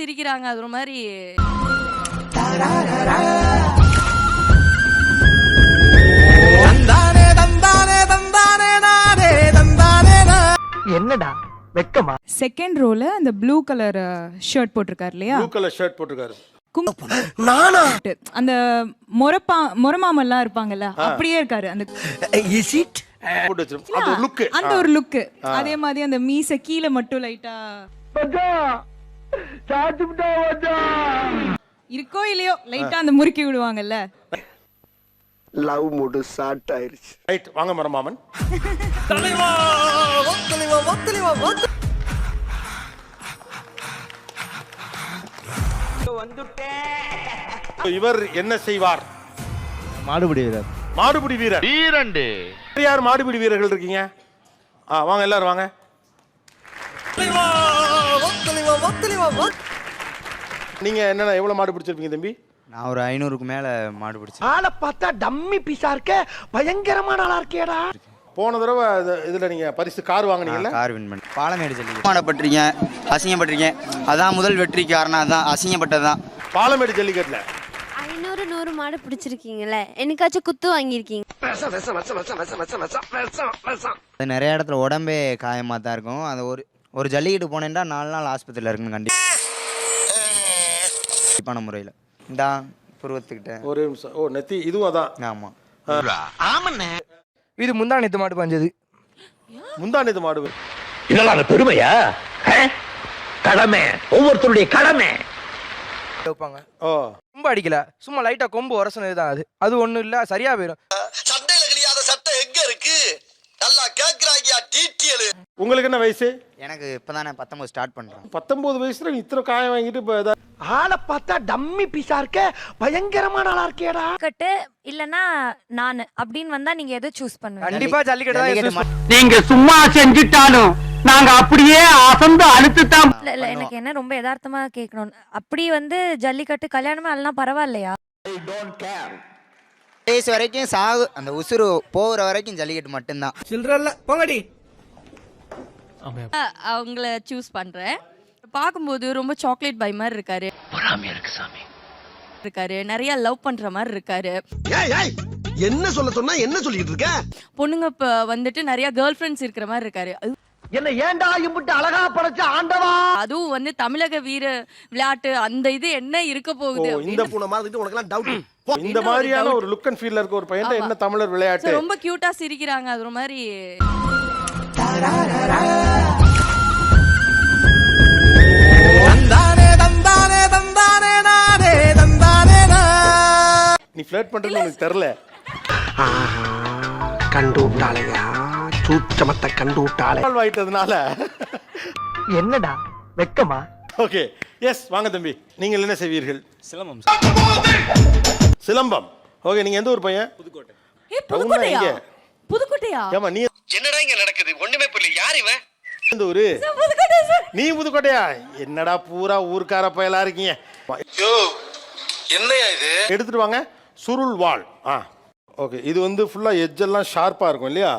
சிரிக்கிறாங்க அது ஒரு மாதிரி தந்தானே தந்தானே தந்தானே நானே தந்தானே என்னடா? வெக்கமா? செகண்ட் ரோல அந்த ப்ளூ கலர் ஷர்ட் போட்டிருக்காரு இல்லையா? ப்ளூ கலர் ஷர்ட் போட்டிருக்காரு. நானா? அந்த மொரப்பா மொரமாமெல்லாம் இருப்பாங்கல்ல அப்படியே இருக்காரு. அந்த இஸ் இட் அந்த லுக்கு அந்த ஒரு லுக்கு அதே மாதிரி அந்த மீச கீழே மட்டும் லைட்டா இருக்கோ இல்லையோ? லைட்டா அந்த முறுக்கி விடுவாங்கல்ல? லவ் மூடு ஷார்ட் ஆயிருச்சு. ரைட் வாங்க மரமாமன். இவர் என்ன செய்வார்? மாடுபிடி வீரர். மாடுபிடி வீரர். வீரண்டு யார் மாடுபிடி வீரர்கள் இருக்கீங்க? ஆ வாங்க எல்லாரும் வாங்க. நீங்க என்னென்ன எவ்வளவு மாடு பிடிச்சிருப்பீங்க தம்பி? நான் ஒரு ஐநூறுக்கு மேல மாடு பிடிச்சேன். ஆளை பார்த்தா டம்மி பீஸா இருக்க பயங்கரமான ஆளா இருக்கேடா. போன தடவை இது- இதுல நீங்க பரிசு கார் வாங்குனீங்கல்ல? கார் வின் பண்ணி பாலமேடு ஜல்லி மாடப்பட்டிருக்கேன் அசிங்கப்பட்டிருக்கேன். அதான் முதல் வெற்றி காரணம் அதான் அசிங்கப்பட்டது தான் பாலமேடு ஜல்லிக்கட்டுல ஐநூறு நூறு மாடு பிடிச்சிருக்கீங்கல்ல. என்னைக்காச்சும் குத்து வாங்கியிருக்கீங்க? அது நிறைய இடத்துல உடம்பே காயமா தான் இருக்கும். அது ஒரு ஒரு ஜல்லிக்கட்டு போனேன்டா நாலு நாள் ஆஸ்பத்திரியில் இருக்குன்னு கண்டிப்பான முறையில். இந்தா புருவத்துக்கிட்ட. ஒரு நிமிஷம். ஓ நெத்தி இதுவும் அதான். ஆமாம் இது முந்தா நேத்து மாடு பாஞ்சது. முந்தானது மாடு இதெல்லாம் பெருமையா? கடமை. ஒவ்வொருத்தருடைய கடமை. வைப்பாங்க ஓ. ரொம்ப அடிக்கல. சும்மா லைட்டா கொம்பு உரசனது தான் அது. அது ஒண்ணும் இல்ல. சரியா போயிடும் கேக்குறாங்கயா டீட்டியல் உங்களுக்கு என்ன வயசு? எனக்கு இப்போ தானே பத்தொம்பது ஸ்டார்ட் பண்ணுறேன் பத்தொன்பது வயசுல இத்தனை காயம் வாங்கிட்டு இப்போ ஆளை பார்த்தா டம்மி பீஸா இருக்க பயங்கரமான ஆளா இருக்கேடா. கட்டு இல்லனா நான் அப்படின்னு வந்தா நீங்க எதை சூஸ் பண்ணுவீங்க? கண்டிப்பா ஜல்லிக்கட்டு தான் நீங்க சும்மா செஞ்சுட்டாலும் நாங்க அப்படியே அசந்து அழுத்து தான் இல்ல இல்ல எனக்கு என்ன ரொம்ப யதார்த்தமா கேட்கணும். அப்படி வந்து ஜல்லிக்கட்டு கல்யாணமே அதெல்லாம் பரவாயில்லையா? கடைசி வரைக்கும் சாகு அந்த உசுறு போகிற வரைக்கும் ஜல்லிக்கட்டு மட்டும்தான். சில்றல்ல போங்கடி. அவங்கள சூஸ் பண்றேன். பார்க்கும்போது ரொம்ப சாக்லேட் பை மாதிரி இருக்காரு. பொறாமையா இருக்கு சாமி. இருக்காரு. நிறைய லவ் பண்ற மாதிரி இருக்காரு. ஏய் ஏய் என்ன சொல்ல சொன்னா என்ன சொல்லிட்டு இருக்க? பொண்ணுங்க இப்ப வந்துட்டு நிறைய கேர்ள் ஃப்ரெண்ட்ஸ் இருக்கிற மாதிரி இருக்காரு. என்ன ஏன்டா இம்புட்டு அழகா படைச்ச ஆண்டவா? அதுவும் வந்து தமிழக வீர விளையாட்டு அந்த இது என்ன இருக்க போகுது இந்த. பூனை மாதிரி உனக்கு எல்லாம் டவுட் இந்த மாதிரியான ஒரு லுக் அண்ட் ஃபீல்ல இருக்க ஒரு பையன் என்ன தமிழர் விளையாட்டு? ரொம்ப கியூட்டா சிரிக்கிறாங்க அது ஒரு மாதிரி. தந்தானே தந்தானே தந்தானே நானே தந்தானே நீ ஃபிளர்ட் பண்றது உனக்கு தெரியல. கண்டு விட்டாளையா? சூச்சமத்தை கண்டு விட்டாளே பால் வாங்கிட்டதுனால என்னடா? வெக்கமா? ஓகே எஸ் வாங்க தம்பி. நீங்கள் என்ன செய்வீர்கள்? சிலம்பம் சிலம்பம். ஓகே நீங்க எந்த ஊர் பையன்? ஏ புதுக்கோட்டையா? புதுக்கோட்டையா? ஏமா நீ என்னடா இங்க நடக்குது? ஒண்ணுமே புரியல. யார் இவன்? எந்த ஊரு? புதுக்கோட்டை நீ புதுக்கோட்டையா? என்னடா பூரா ஊர்க்கார பயலா இருக்கீங்க? என்னையா இது? எடுத்துட்டு வாங்க. சுருள் வாள். ஆ. ஓகே இது வந்து ஃபுல்லா எட்ஜ் எல்லாம் ஷார்ப்பா இருக்கும் இல்லையா?